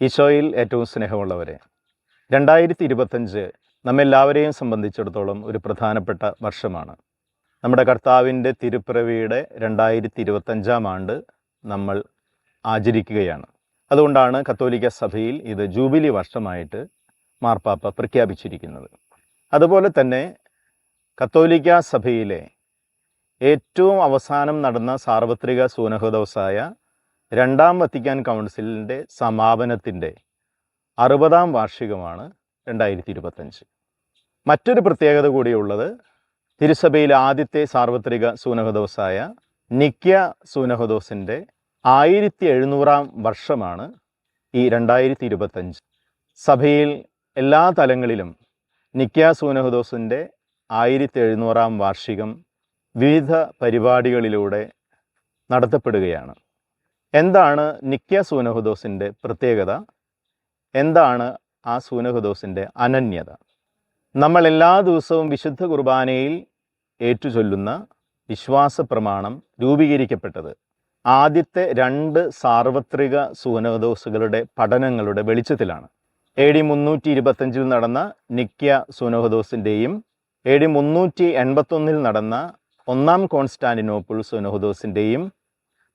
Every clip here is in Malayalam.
ഈശോയിൽ ഏറ്റവും സ്നേഹമുള്ളവരെ രണ്ടായിരത്തി ഇരുപത്തഞ്ച് നമ്മെല്ലാവരെയും സംബന്ധിച്ചിടത്തോളം ഒരു പ്രധാനപ്പെട്ട വർഷമാണ്. നമ്മുടെ കർത്താവിന്റെ തിരുപ്പിറവിയുടെ രണ്ടായിരത്തി ഇരുപത്തഞ്ചാം ആണ്ട് നമ്മൾ ആചരിക്കുകയാണ്. അതുകൊണ്ടാണ് കത്തോലിക്ക സഭയിൽ ഇത് ജൂബിലി വർഷമായിട്ട് മാർപ്പാപ്പ പ്രഖ്യാപിച്ചിരിക്കുന്നത്. അതുപോലെ തന്നെ കത്തോലിക്ക സഭയിലെ ഏറ്റവും അവസാനം നടന്ന സാർവത്രിക സൂനഹദോസായ രണ്ടാം വത്തിക്കാൻ കൗൺസിലിന്റെ സമാപനത്തിന്റെ അറുപതാം വാർഷികമാണ് രണ്ടായിരത്തി ഇരുപത്തഞ്ച് മറ്റൊരു പ്രത്യേകത കൂടിയുള്ളത് തിരുസഭയിലെ ആദ്യത്തെ സാർവത്രിക സൂനഹദോസായ നിക്യ സൂനഹദോസിന്റെ ആയിരത്തി എഴുന്നൂറാം വർഷമാണ് ഈ രണ്ടായിരത്തി ഇരുപത്തഞ്ച് സഭയിൽ എല്ലാ തലങ്ങളിലും നിക്യ സൂനഹദോസിന്റെ ആയിരത്തി എഴുന്നൂറാം വാർഷികം വിവിധ പരിപാടികളിലൂടെ നടത്തപ്പെടുകയാണ്. എന്താണ് നിക്യ സൂനഹുദോസിന്റെ പ്രത്യേകത? എന്താണ് ആ സൂനഹുദോസിന്റെ അനന്യത? നമ്മൾ എല്ലാ ദിവസവും വിശുദ്ധ കുർബാനയിൽ ഏറ്റുചൊല്ലുന്ന വിശ്വാസ പ്രമാണം രൂപീകരിക്കപ്പെട്ടത് ആദ്യത്തെ രണ്ട് സാർവത്രിക സൂനഹദോസുകളുടെ പഠനങ്ങളുടെ വെളിച്ചത്തിലാണ്. എ ഡി മുന്നൂറ്റി ഇരുപത്തഞ്ചിൽ നടന്ന നിക്യ സൂനഹദോസിന്റെയും എ ഡി മുന്നൂറ്റി എൺപത്തൊന്നിൽ നടന്ന ഒന്നാം കോൺസ്റ്റാന്റിനോപ്പിൾ സൂനഹദോസിന്റെയും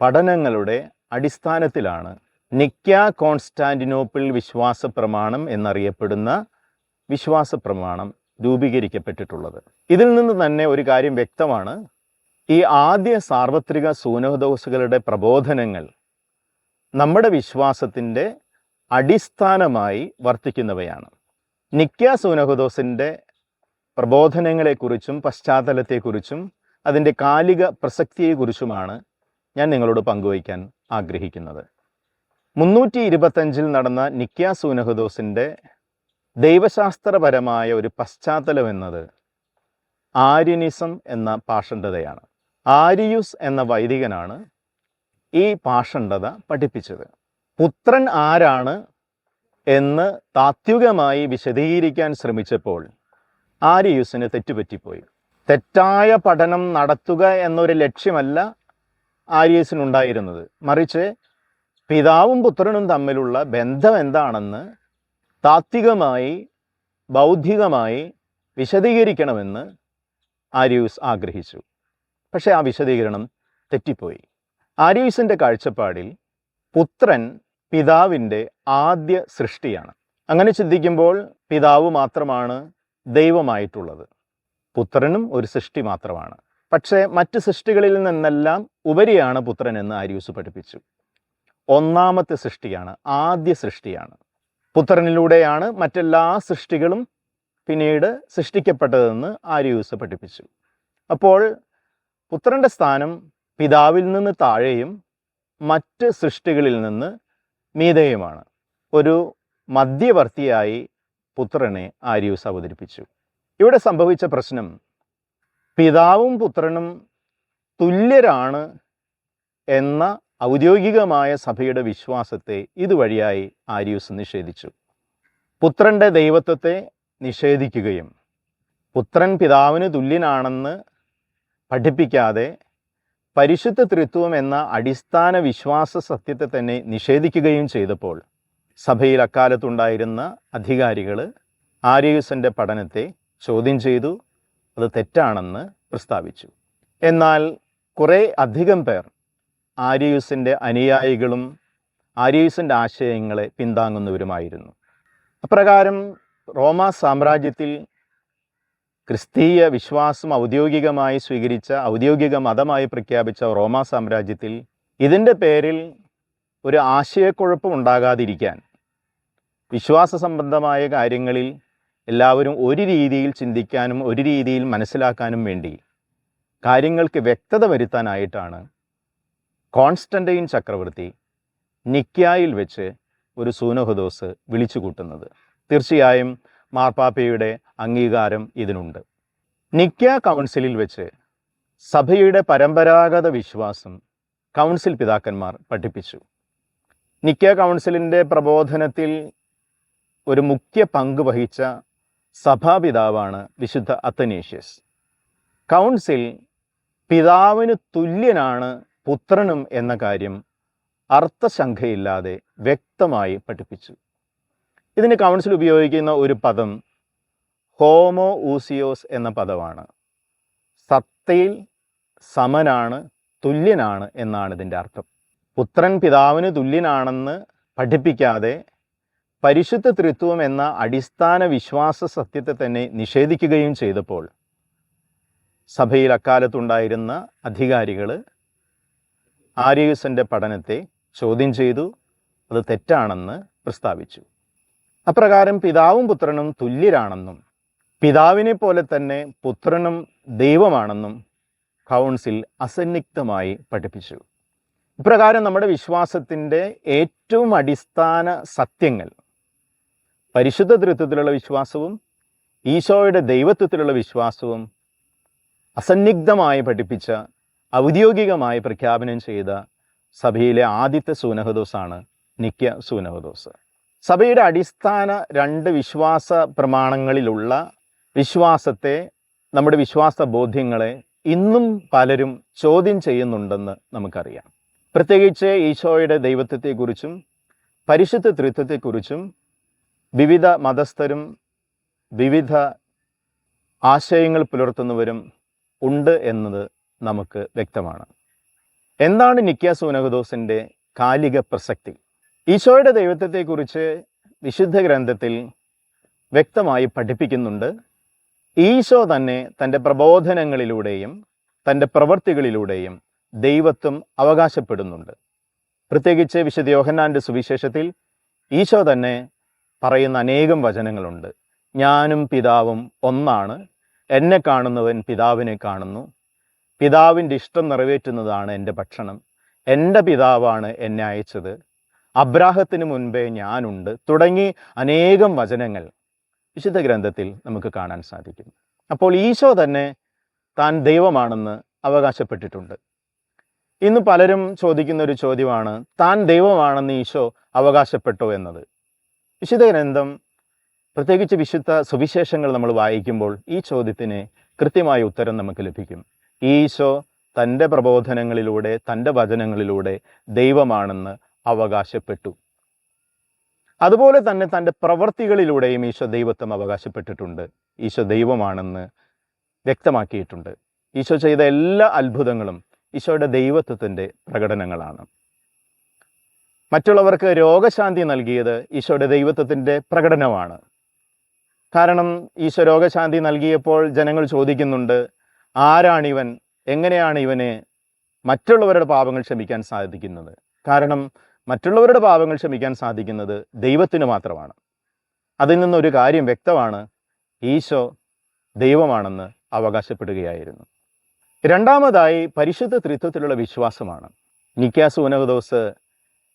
പഠനങ്ങളുടെ അടിസ്ഥാനത്തിലാണ് നിക്യ കോൺസ്റ്റാന്റിനോപ്പിൾ വിശ്വാസ പ്രമാണം എന്നറിയപ്പെടുന്ന വിശ്വാസ പ്രമാണം രൂപീകരിക്കപ്പെട്ടിട്ടുള്ളത്. ഇതിൽ നിന്ന് തന്നെ ഒരു കാര്യം വ്യക്തമാണ്. ഈ ആദ്യ സാർവത്രിക സൂനഹദോസുകളുടെ പ്രബോധനങ്ങൾ നമ്മുടെ വിശ്വാസത്തിന്റെ അടിസ്ഥാനമായി വർത്തിക്കുന്നവയാണ്. നിക്യ സൂനഹദോസിന്റെ പ്രബോധനങ്ങളെക്കുറിച്ചും പശ്ചാത്തലത്തെക്കുറിച്ചും അതിന്റെ കാലിക പ്രസക്തിയെക്കുറിച്ചുമാണ് ഞാൻ നിങ്ങളോട് പങ്കുവയ്ക്കാൻ ആഗ്രഹിക്കുന്നത്. മുന്നൂറ്റി ഇരുപത്തഞ്ചിൽ നടന്ന നിക്യാ സൂനഹദോസിന്റെ ദൈവശാസ്ത്രപരമായ ഒരു പശ്ചാത്തലം എന്നത് ആര്യനിസം എന്ന പാഷണ്ഡതയാണ്. ആരിയുസ് എന്ന വൈദികനാണ് ഈ പാഷണ്ഡത പഠിപ്പിച്ചത്. പുത്രൻ ആരാണ് എന്ന് താത്വികമായി വിശദീകരിക്കാൻ ശ്രമിച്ചപ്പോൾ ആരിയുസിന് തെറ്റുപറ്റിപ്പോയി. തെറ്റായ പഠനം നടത്തുക എന്നൊരു ലക്ഷ്യമല്ല ആര്യസിനുണ്ടായിരുന്നത്. മറിച്ച് പിതാവും പുത്രനും തമ്മിലുള്ള ബന്ധം എന്താണെന്ന് താത്വികമായി ബൗദ്ധികമായി വിശദീകരിക്കണമെന്ന് ആര്യൂസ് ആഗ്രഹിച്ചു. പക്ഷേ ആ വിശദീകരണം തെറ്റിപ്പോയി. ആര്യൂസിന്റെ കാഴ്ചപ്പാടിൽ പുത്രൻ പിതാവിന്റെ ആദ്യ സൃഷ്ടിയാണ്. അങ്ങനെ ചിന്തിക്കുമ്പോൾ പിതാവ് മാത്രമാണ് ദൈവമായിട്ടുള്ളത്. പുത്രനും ഒരു സൃഷ്ടി മാത്രമാണ്. പക്ഷേ മറ്റ് സൃഷ്ടികളിൽ നിന്നെല്ലാം ഉപരിയാണ് പുത്രൻ എന്ന് ആര്യൂസ് പഠിപ്പിച്ചു. ഒന്നാമത്തെ സൃഷ്ടിയാണ് ആദ്യ സൃഷ്ടിയാണ്. പുത്രനിലൂടെയാണ് മറ്റെല്ലാ സൃഷ്ടികളും പിന്നീട് സൃഷ്ടിക്കപ്പെട്ടതെന്ന് ആര്യൂസ് പഠിപ്പിച്ചു. അപ്പോൾ പുത്രന്റെ സ്ഥാനം പിതാവിൽ നിന്ന് താഴെയും മറ്റ് സൃഷ്ടികളിൽ നിന്ന് മീതയുമാണ്. ഒരു മധ്യവർത്തിയായി പുത്രനെ ആര്യൂസ് അവതരിപ്പിച്ചു. ഇവിടെ സംഭവിച്ച പ്രശ്നം പിതാവും പുത്രനും തുല്യരാണ് എന്ന ഔദ്യോഗികമായ സഭയുടെ വിശ്വാസത്തെ ഇതുവഴിയായി ആര്യൂസ് നിഷേധിച്ചു. പുത്രന്റെ ദൈവത്വത്തെ നിഷേധിക്കുകയും പുത്രൻ പിതാവിന് തുല്യനാണെന്ന് പഠിപ്പിക്കാതെ പരിശുദ്ധ തൃത്വം എന്ന അടിസ്ഥാന വിശ്വാസ സത്യത്തെ തന്നെ നിഷേധിക്കുകയും ചെയ്തപ്പോൾ സഭയിൽ അക്കാലത്തുണ്ടായിരുന്ന അധികാരികൾ ആര്യൂസിന്റെ പഠനത്തെ ചോദ്യം ചെയ്തു. അത് തെറ്റാണെന്ന് പ്രസ്താവിച്ചു. എന്നാൽ കുറേ അധികം പേർ ആര്യൂസിന്റെ അനുയായികളും ആര്യൂസിന്റെ ആശയങ്ങളെ പിന്താങ്ങുന്നവരുമായിരുന്നു. അപ്രകാരം റോമ സാമ്രാജ്യത്തിൽ ക്രിസ്തീയ വിശ്വാസം ഔദ്യോഗികമായി സ്വീകരിച്ച ഔദ്യോഗിക മതമായി പ്രഖ്യാപിച്ച റോമ സാമ്രാജ്യത്തിൽ ഇതിന്റെ പേരിൽ ഒരു ആശയക്കുഴപ്പം ഉണ്ടാകാതിരിക്കാൻ വിശ്വാസ സംബന്ധമായ കാര്യങ്ങളിൽ എല്ലാവരും ഒരു രീതിയിൽ ചിന്തിക്കാനും ഒരു രീതിയിൽ മനസ്സിലാക്കാനും വേണ്ടി കാര്യങ്ങൾക്ക് വ്യക്തത വരുത്താനായിട്ടാണ് കോൺസ്റ്റന്റൈൻ ചക്രവർത്തി നിക്യായിൽ വെച്ച് ഒരു സൂനഹദോസ് വിളിച്ചു കൂട്ടുന്നത്. തീർച്ചയായും മാർപ്പാപ്പയുടെ അംഗീകാരം ഇതിനുണ്ട്. നിക്യ കൗൺസിലിൽ വെച്ച് സഭയുടെ പരമ്പരാഗത വിശ്വാസം കൗൺസിൽ പിതാക്കന്മാർ പഠിപ്പിച്ചു. നിക്യ കൗൺസിലിന്റെ പ്രബോധനത്തിൽ ഒരു മുഖ്യ പങ്ക് വഹിച്ച സഭാപിതാവാണ് വിശുദ്ധ അത്തനേഷ്യസ്. കൗൺസിൽ പിതാവിന് തുല്യനാണ് പുത്രനും എന്ന കാര്യം അർത്ഥശങ്കയില്ലാതെ വ്യക്തമായി പഠിപ്പിച്ചു. ഇതിന് കൗൺസിൽ ഉപയോഗിക്കുന്ന ഒരു പദം ഹോമോ ഊസിയോസ് എന്ന പദമാണ്. സത്തയിൽ സമനാണ് തുല്യനാണ് എന്നാണ് ഇതിന്റെ അർത്ഥം. പുത്രൻ പിതാവിന് തുല്യനാണെന്ന് പഠിപ്പിക്കാതെ പരിശുദ്ധ തൃത്വം എന്ന അടിസ്ഥാന വിശ്വാസ സത്യത്തെ തന്നെ നിഷേധിക്കുകയും ചെയ്തപ്പോൾ സഭയിൽ അക്കാലത്തുണ്ടായിരുന്ന അധികാരികൾ ആര്യൂസിന്റെ പഠനത്തെ ചോദ്യം ചെയ്തു അത് തെറ്റാണെന്ന് പ്രസ്താവിച്ചു. അപ്രകാരം പിതാവും പുത്രനും തുല്യരാണെന്നും പിതാവിനെ പോലെ തന്നെ പുത്രനും ദൈവമാണെന്നും കൗൺസിൽ അസന്നിഗ്ധമായി പഠിപ്പിച്ചു. ഇപ്രകാരം നമ്മുടെ വിശ്വാസത്തിന്റെ ഏറ്റവും അടിസ്ഥാന സത്യങ്ങൾ പരിശുദ്ധ തൃത്വത്തിലുള്ള വിശ്വാസവും ഈശോയുടെ ദൈവത്വത്തിലുള്ള വിശ്വാസവും അസന്നിഗ്ധമായി പഠിപ്പിച്ച ഔദ്യോഗികമായി പ്രഖ്യാപനം ചെയ്ത സഭയിലെ ആദ്യത്തെ സൂനഹദോസാണ് നിക്യ സൂനഹദോസ്. സഭയുടെ അടിസ്ഥാന രണ്ട് വിശ്വാസ പ്രമാണങ്ങളിലുള്ള വിശ്വാസത്തെ നമ്മുടെ വിശ്വാസ ബോധ്യങ്ങളെ ഇന്നും പലരും ചോദ്യം ചെയ്യുന്നുണ്ടെന്ന് നമുക്കറിയാം. പ്രത്യേകിച്ച് ഈശോയുടെ ദൈവത്വത്തെക്കുറിച്ചും പരിശുദ്ധ തൃത്വത്തെക്കുറിച്ചും വിവിധ മതസ്ഥരും വിവിധ ആശയങ്ങൾ പുലർത്തുന്നവരും ഉണ്ട് എന്നത് നമുക്ക് വ്യക്തമാണ്. എന്താണ് നിക്യ സൂനഹദോസിന്റെ കാലിക പ്രസക്തി? ഈശോയുടെ ദൈവത്വത്തെക്കുറിച്ച് വിശുദ്ധ ഗ്രന്ഥത്തിൽ വ്യക്തമായി പഠിപ്പിക്കുന്നുണ്ട്. ഈശോ തന്നെ തന്റെ പ്രബോധനങ്ങളിലൂടെയും തന്റെ പ്രവൃത്തികളിലൂടെയും ദൈവത്വം അവകാശപ്പെടുന്നുണ്ട്. പ്രത്യേകിച്ച് വിശുദ്ധ യോഹന്നാന്റെ സുവിശേഷത്തിൽ ഈശോ തന്നെ പറയുന്ന അനേകം വചനങ്ങളുണ്ട്. ഞാനും പിതാവും ഒന്നാണ്. എന്നെ കാണുന്നവൻ പിതാവിനെ കാണുന്നു. പിതാവിന്റെ ഇഷ്ടം നിറവേറ്റുന്നതാണ് എന്റെ ഭക്ഷണം. എന്റെ പിതാവാണ് എന്നെ അയച്ചത്. അബ്രാഹത്തിന് മുൻപേ ഞാനുണ്ട്. തുടങ്ങി അനേകം വചനങ്ങൾ വിശുദ്ധ ഗ്രന്ഥത്തിൽ നമുക്ക് കാണാൻ സാധിക്കും. അപ്പോൾ ഈശോ തന്നെ താൻ ദൈവമാണെന്ന് അവകാശപ്പെട്ടിട്ടുണ്ട്. ഇന്ന് പലരും ചോദിക്കുന്ന ഒരു ചോദ്യമാണ് താൻ ദൈവമാണെന്ന് ഈശോ അവകാശപ്പെട്ടോ എന്നത്? വിശുദ്ധ ഗ്രന്ഥം പ്രത്യേകിച്ച് വിശുദ്ധ സുവിശേഷങ്ങൾ നമ്മൾ വായിക്കുമ്പോൾ ഈ ചോദ്യത്തിന് കൃത്യമായ ഉത്തരം നമുക്ക് ലഭിക്കും. ഈശോ തന്റെ പ്രബോധനങ്ങളിലൂടെ തന്റെ വചനങ്ങളിലൂടെ ദൈവമാണെന്ന് അവകാശപ്പെട്ടു. അതുപോലെ തന്നെ തന്റെ പ്രവൃത്തികളിലൂടെയും ഈശോ ദൈവത്വം അവകാശപ്പെട്ടിട്ടുണ്ട്. ഈശോ ദൈവമാണെന്ന് വ്യക്തമാക്കിയിട്ടുണ്ട്. ഈശോ ചെയ്ത എല്ലാ അത്ഭുതങ്ങളും ഈശോയുടെ ദൈവത്വത്തിന്റെ പ്രകടനങ്ങളാണ്. മറ്റുള്ളവർക്ക് രോഗശാന്തി നൽകിയത് ഈശോയുടെ ദൈവത്വത്തിന്റെ പ്രകടനമാണ്. കാരണം ഈശോ രോഗശാന്തി നൽകിയപ്പോൾ ജനങ്ങൾ ചോദിക്കുന്നുണ്ട് ആരാണിവൻ? എങ്ങനെയാണ് ഇവനെ മറ്റുള്ളവരുടെ പാപങ്ങൾ ക്ഷമിക്കാൻ സാധിക്കുന്നത്? കാരണം മറ്റുള്ളവരുടെ പാപങ്ങൾ ക്ഷമിക്കാൻ സാധിക്കുന്നത് ദൈവത്തിന് മാത്രമാണ്. അതിൽ നിന്നൊരു കാര്യം വ്യക്തമാണ് ഈശോ ദൈവമാണെന്ന് അവകാശപ്പെടുകയായിരുന്നു. രണ്ടാമതായി പരിശുദ്ധ ത്രിത്വത്തിലുള്ള വിശ്വാസമാണ്. നിക്കാസ് ഉനഹദോസ്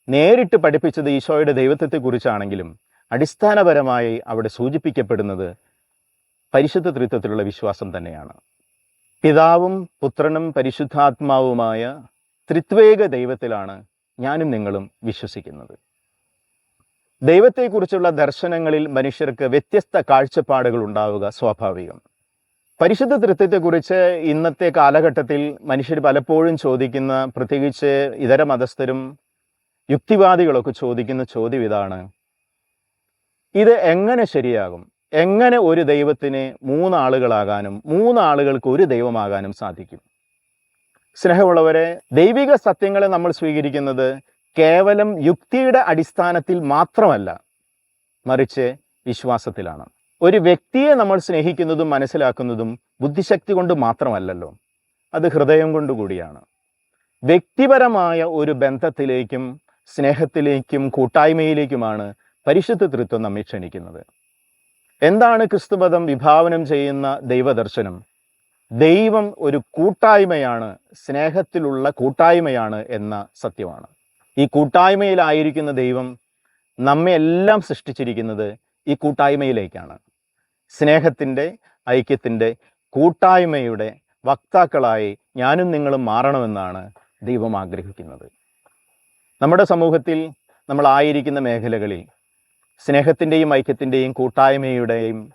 നേരിട്ട് പഠിപ്പിച്ചത് ഈശോയുടെ ദൈവത്വത്തെക്കുറിച്ചാണെങ്കിലും അടിസ്ഥാനപരമായി അവിടെ സൂചിപ്പിക്കപ്പെടുന്നത് പരിശുദ്ധ തൃത്വത്തിലുള്ള വിശ്വാസം തന്നെയാണ്. പിതാവും പുത്രനും പരിശുദ്ധാത്മാവുമായ ത്രിത്വേക ദൈവത്തിലാണ് ഞാനും നിങ്ങളും വിശ്വസിക്കുന്നത്. ദൈവത്തെക്കുറിച്ചുള്ള ദർശനങ്ങളിൽ മനുഷ്യർക്ക് വ്യത്യസ്ത കാഴ്ചപ്പാടുകൾ ഉണ്ടാവുക സ്വാഭാവികം. പരിശുദ്ധ തൃത്വത്തെക്കുറിച്ച് ഇന്നത്തെ കാലഘട്ടത്തിൽ മനുഷ്യർ പലപ്പോഴും ചോദിക്കുന്ന പ്രത്യേകിച്ച് ഇതര മതസ്ഥരും യുക്തിവാദികളൊക്കെ ചോദിക്കുന്ന ചോദ്യം ഇതാണ്. ഇത് എങ്ങനെ ശരിയാകും? എങ്ങനെ ഒരു ദൈവത്തിന് മൂന്നാളുകളാകാനും മൂന്നാളുകൾക്ക് ഒരു ദൈവമാകാനും സാധിക്കും? സ്നേഹമുള്ളവരെ ദൈവിക സത്യങ്ങളെ നമ്മൾ സ്വീകരിക്കുന്നത് കേവലം യുക്തിയുടെ അടിസ്ഥാനത്തിൽ മാത്രമല്ല മറിച്ച് വിശ്വാസത്തിലാണ്. ഒരു വ്യക്തിയെ നമ്മൾ സ്നേഹിക്കുന്നതും മനസ്സിലാക്കുന്നതും ബുദ്ധിശക്തി കൊണ്ട് മാത്രമല്ലല്ലോ അത് ഹൃദയം കൊണ്ടുകൂടിയാണ് വ്യക്തിപരമായ ഒരു ബന്ധത്തിലേക്കും സ്നേഹത്തിലേക്കും കൂട്ടായ്മയിലേക്കുമാണ് പരിശുദ്ധ തൃത്വം നമ്മെ ക്ഷണിക്കുന്നത്. എന്താണ് ക്രിസ്തുമതം വിഭാവനം ചെയ്യുന്ന ദൈവദർശനം? ദൈവം ഒരു കൂട്ടായ്മയാണ് സ്നേഹത്തിലുള്ള കൂട്ടായ്മയാണ് എന്ന സത്യമാണ്. ഈ കൂട്ടായ്മയിലായിരിക്കുന്ന ദൈവം നമ്മെ എല്ലാം സൃഷ്ടിച്ചിരിക്കുന്നത് ഈ കൂട്ടായ്മയിലേക്കാണ്. സ്നേഹത്തിന്റെ ഐക്യത്തിന്റെ കൂട്ടായ്മയുടെ വക്താക്കളായി ഞാനും നിങ്ങളും മാറണമെന്നാണ് ദൈവം ആഗ്രഹിക്കുന്നത്. നമ്മുടെ സമൂഹത്തിൽ നമ്മൾ ആയിരിക്കുന്ന മേഖലകളിൽ സ്നേഹത്തിന്റെയും ഐക്യത്തിന്റെയും കൂട്ടായ്മയുടെയും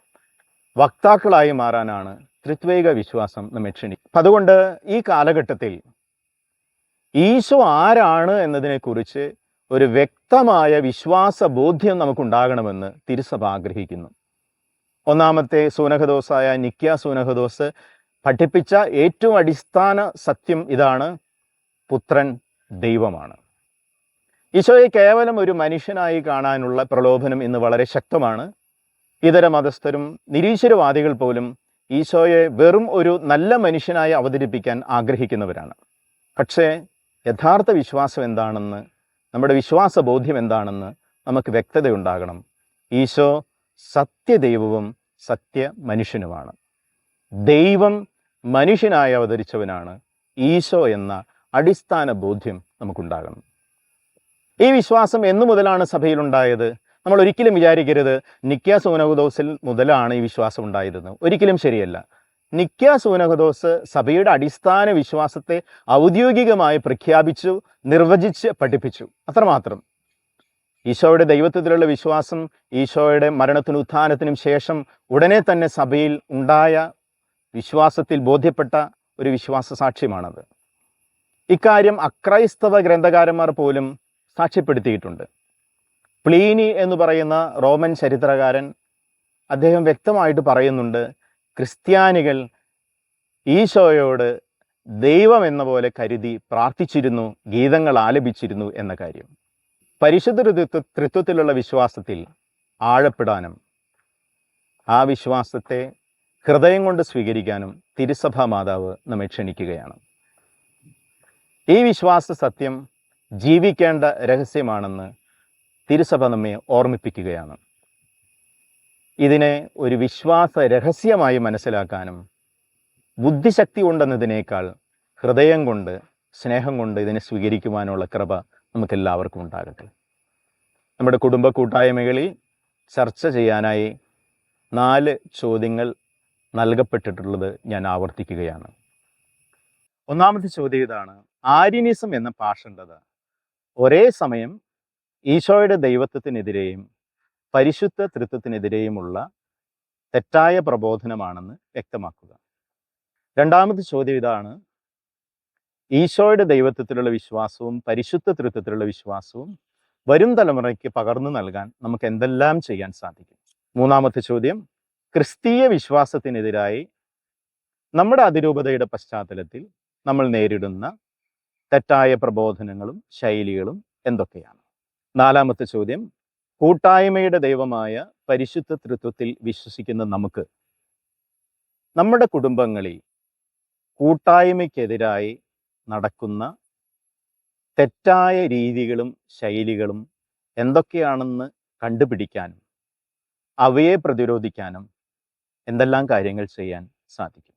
വക്താക്കളായി മാറാനാണ് ത്രിത്വൈക വിശ്വാസം നമ്മെ അപ്പം അതുകൊണ്ട് ഈ കാലഘട്ടത്തിൽ ഈശോ ആരാണ് എന്നതിനെക്കുറിച്ച് ഒരു വ്യക്തമായ വിശ്വാസ ബോധ്യം നമുക്കുണ്ടാകണമെന്ന് തിരുസഭ ആഗ്രഹിക്കുന്നു. ഒന്നാമത്തെ സൂനഹദോസായ നിക്യ സൂനഹദോസ് പഠിപ്പിച്ച ഏറ്റവും അടിസ്ഥാന സത്യം ഇതാണ് പുത്രൻ ദൈവമാണ്. ഈശോയെ കേവലം ഒരു മനുഷ്യനായി കാണാനുള്ള പ്രലോഭനം ഇന്ന് വളരെ ശക്തമാണ്. ഇതര മതസ്ഥരും നിരീശ്വരവാദികൾ പോലും ഈശോയെ വെറും ഒരു നല്ല മനുഷ്യനായി അവതരിപ്പിക്കാൻ ആഗ്രഹിക്കുന്നവരാണ്. പക്ഷേ യഥാർത്ഥ വിശ്വാസം എന്താണെന്ന് നമ്മുടെ വിശ്വാസ ബോധ്യം എന്താണെന്ന് നമുക്ക് വ്യക്തതയുണ്ടാകണം. ഈശോ സത്യദൈവവും സത്യ മനുഷ്യനുമാണ്. ദൈവം മനുഷ്യനായി അവതരിച്ചവനാണ് ഈശോ എന്ന അടിസ്ഥാന ബോധ്യം നമുക്കുണ്ടാകണം. ഈ വിശ്വാസം എന്നു മുതലാണ് സഭയിലുണ്ടായത്. നമ്മൾ ഒരിക്കലും വിചാരിക്കരുത് നിക്യ സൂനഹുദോസിൽ മുതലാണ് ഈ വിശ്വാസം ഉണ്ടായിരുന്നത് ഒരിക്കലും ശരിയല്ല. നിക്യ സൂനഹുദോസ് സഭയുടെ അടിസ്ഥാന വിശ്വാസത്തെ ഔദ്യോഗികമായി പ്രഖ്യാപിച്ചു നിർവചിച്ച് പഠിപ്പിച്ചു. അത്രമാത്രം. ഈശോയുടെ ദൈവത്വത്തിലുള്ള വിശ്വാസം ഈശോയുടെ മരണത്തിനും ഉത്ഥാനത്തിനും ശേഷം ഉടനെ തന്നെ സഭയിൽ ഉണ്ടായ വിശ്വാസത്തിൽ ബോധ്യപ്പെട്ട ഒരു വിശ്വാസ സാക്ഷ്യമാണത്. ഇക്കാര്യം അക്രൈസ്തവ ഗ്രന്ഥകാരന്മാർ പോലും സാക്ഷ്യപ്പെടുത്തിയിട്ടുണ്ട്. പ്ലീനി എന്ന് പറയുന്ന റോമൻ ചരിത്രകാരൻ അദ്ദേഹം വ്യക്തമായിട്ട് പറയുന്നുണ്ട് ക്രിസ്ത്യാനികൾ ഈശോയോട് ദൈവം എന്ന പോലെ കരുതി പ്രാർത്ഥിച്ചിരുന്നു ഗീതങ്ങൾ ആലപിച്ചിരുന്നു എന്ന കാര്യം. പരിശുദ്ധ തൃത്വത്തിലുള്ള വിശ്വാസത്തിൽ ആഴപ്പെടാനും ആ വിശ്വാസത്തെ ഹൃദയം കൊണ്ട് സ്വീകരിക്കാനും തിരുസഭാ മാതാവ് നമ്മെ ക്ഷണിക്കുകയാണ്. ഈ വിശ്വാസ സത്യം ജീവിക്കേണ്ട രഹസ്യമാണെന്ന് തിരുസഭ നമ്മെ ഓർമ്മിപ്പിക്കുകയാണ്. ഇതിനെ ഒരു വിശ്വാസ രഹസ്യമായി മനസ്സിലാക്കാനും ബുദ്ധിശക്തി കൊണ്ടെന്നതിനേക്കാൾ ഹൃദയം കൊണ്ട് സ്നേഹം കൊണ്ട് ഇതിനെ സ്വീകരിക്കുവാനുള്ള കൃപ നമുക്കെല്ലാവർക്കും ഉണ്ടാകട്ടെ. നമ്മുടെ കുടുംബ കൂട്ടായ്മകളിൽ ചർച്ച ചെയ്യാനായി നാല് ചോദ്യങ്ങൾ നൽകപ്പെട്ടിട്ടുള്ളത് ഞാൻ ആവർത്തിക്കുകയാണ്. ഒന്നാമത്തെ ചോദ്യം ഇതാണ് ആര്യനിസം എന്ന പാഷണ്ഡത ഒരേ സമയം ഈശോയുടെ ദൈവത്വത്തിനെതിരെയും പരിശുദ്ധ തൃത്വത്തിനെതിരെയുമുള്ള തെറ്റായ പ്രബോധനമാണെന്ന് വ്യക്തമാക്കുക. രണ്ടാമത്തെ ചോദ്യം ഇതാണ്. ഈശോയുടെ ദൈവത്വത്തിലുള്ള വിശ്വാസവും പരിശുദ്ധ തൃത്വത്തിലുള്ള വിശ്വാസവും വരും തലമുറയ്ക്ക് പകർന്നു നൽകാൻ നമുക്ക് എന്തെല്ലാം ചെയ്യാൻ സാധിക്കും? മൂന്നാമത്തെ ചോദ്യം. ക്രിസ്തീയ വിശ്വാസത്തിനെതിരായി നമ്മുടെ അതിരൂപതയുടെ പശ്ചാത്തലത്തിൽ നമ്മൾ നേരിടുന്ന തെറ്റായ പ്രബോധനങ്ങളും ശൈലികളും എന്തൊക്കെയാണ്? നാലാമത്തെ ചോദ്യം കൂട്ടായ്മയുടെ ദൈവമായ പരിശുദ്ധ തൃത്വത്തിൽ വിശ്വസിക്കുന്ന നമുക്ക് നമ്മുടെ കുടുംബങ്ങളിൽ കൂട്ടായ്മയ്ക്കെതിരായി നടക്കുന്ന തെറ്റായ രീതികളും ശൈലികളും എന്തൊക്കെയാണെന്ന് കണ്ടുപിടിക്കാനും അവയെ പ്രതിരോധിക്കാനും എന്തെല്ലാം കാര്യങ്ങൾ ചെയ്യാൻ സാധിക്കും?